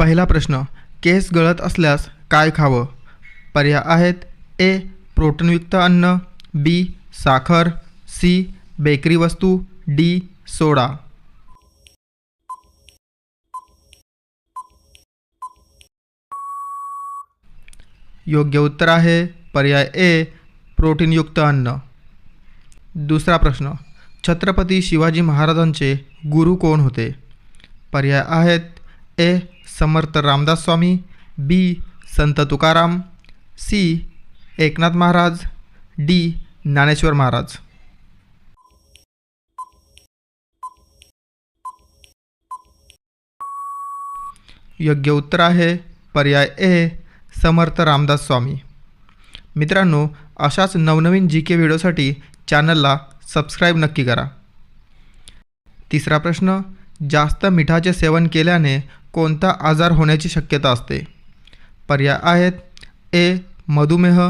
पहिला प्रश्न केस गळत असल्यास काय खावं? पर्याय आहेत ए प्रोटीनयुक्त अन्न बी साखर सी बेकरी वस्तू डी सोडा. योग्य उत्तर आहे पर्याय ए प्रोटीनयुक्त अन्न. दुसरा प्रश्न छत्रपती शिवाजी महाराजांचे गुरु कोण होते? पर्याय आहेत ए समर्थ Ramdas Swami B Sant Tukaram C Eknath Maharaj D Dnyaneshwar Maharaj. योग्य उत्तर आहे पर्याय ए समर्थ रामदास स्वामी. मित्रांनो अशाच नवनवीन जी के व्हिडिओसाठी चॅनलला सबस्क्राईब नक्की करा. तिसरा प्रश्न जास्त मिठाचे सेवन केल्याने कोणता आजार होण्याची शक्यता असते? पर्याय आहेत ए मधुमेह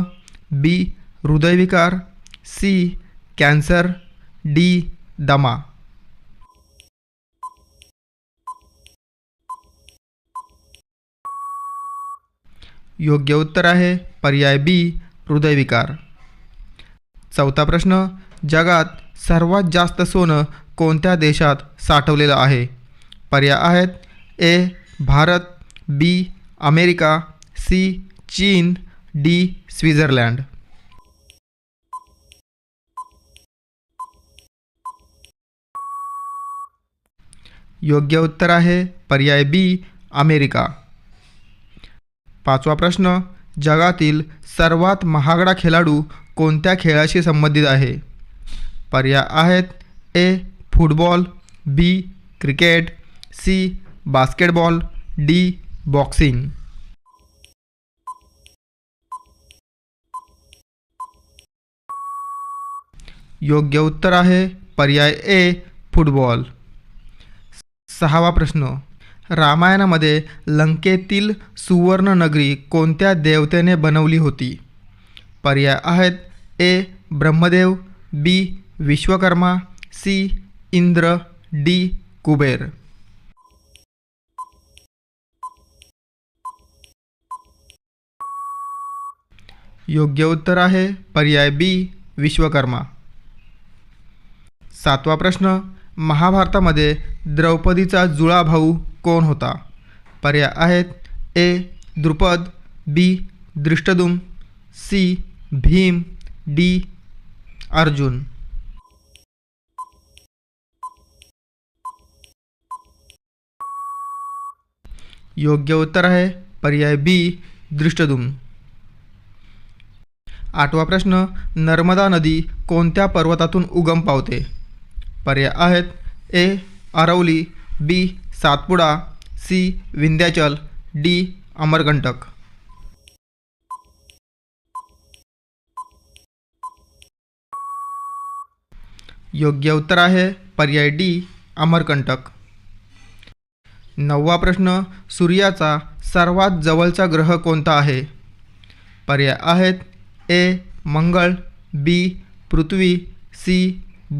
बी हृदयविकार सी कॅन्सर डी दमा. योग्य उत्तर आहे पर्याय बी हृदयविकार. चौथा प्रश्न जगात सर्वात जास्त सोनं कोणत्या देशात साठवलेलं आहे? पर्याय आहेत A Bharat B America C China D Switzerland. योग्य उत्तर आहे पर्याय बी अमेरिका. पाचवा प्रश्न जगातील सर्वात महागडा खेळाडू कोणत्या खेळाशी संबंधित आहे? पर्याय आहेत A football B cricket C basketball D boxing. योग्य उत्तर आहे पर्याय ए फुटबॉल. सहावा प्रश्न. रामायणामध्ये लंकेतील सुवर्णनगरी कोणत्या देवतेने बनवली होती? पर्याय आहेत A Brahmadev B Vishwakarma C Indra D Kuber. योग्य उत्तर आहे पर्याय बी विश्वकर्मा. सातवा प्रश्न महाभारतामध्ये द्रौपदीचा जुळा भाऊ कोण होता? पर्याय आहेत A Drupad B Drishtadyumna C Bhim D Arjun. योग्य उत्तर आहे पर्याय बी दृष्टदुम. आठवा प्रश्न नर्मदा नदी कोणत्या पर्वतातून उगम पावते? पर्याय आहेत A Aravali B Satpuda C Vindhyachal D Amarkantak. योग्य उत्तर आहे पर्याय डी अमरकंटक. नववा प्रश्न सूर्याचा सर्वात जवळचा ग्रह कोणता आहे? पर्याय आहेत ए मंगळ बी पृथ्वी सी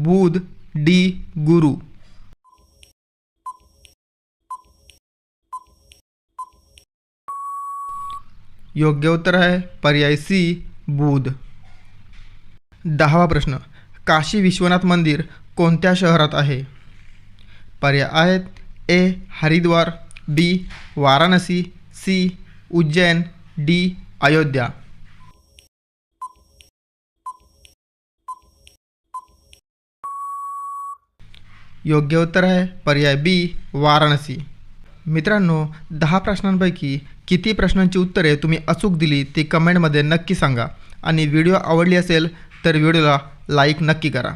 बुध डी गुरु. योग्य उत्तर आहे पर्याय सी बुध. दहावा प्रश्न. काशी विश्वनाथ मंदिर कोणत्या शहरात आहे? पर्याय आहेत A Haridwar B Varanasi C Ujjain D Ayodhya. योग्य उत्तर आहे. पर्याय बी वाराणसी. मित्रांनो दहा प्रश्नांपैकी किती प्रश्नांची उत्तरे तुम्ही अचूक दिली ती कमेंटमध्ये नक्की सांगा. आणि व्हिडिओ आवडली असेल तर व्हिडिओला लाईक नक्की करा.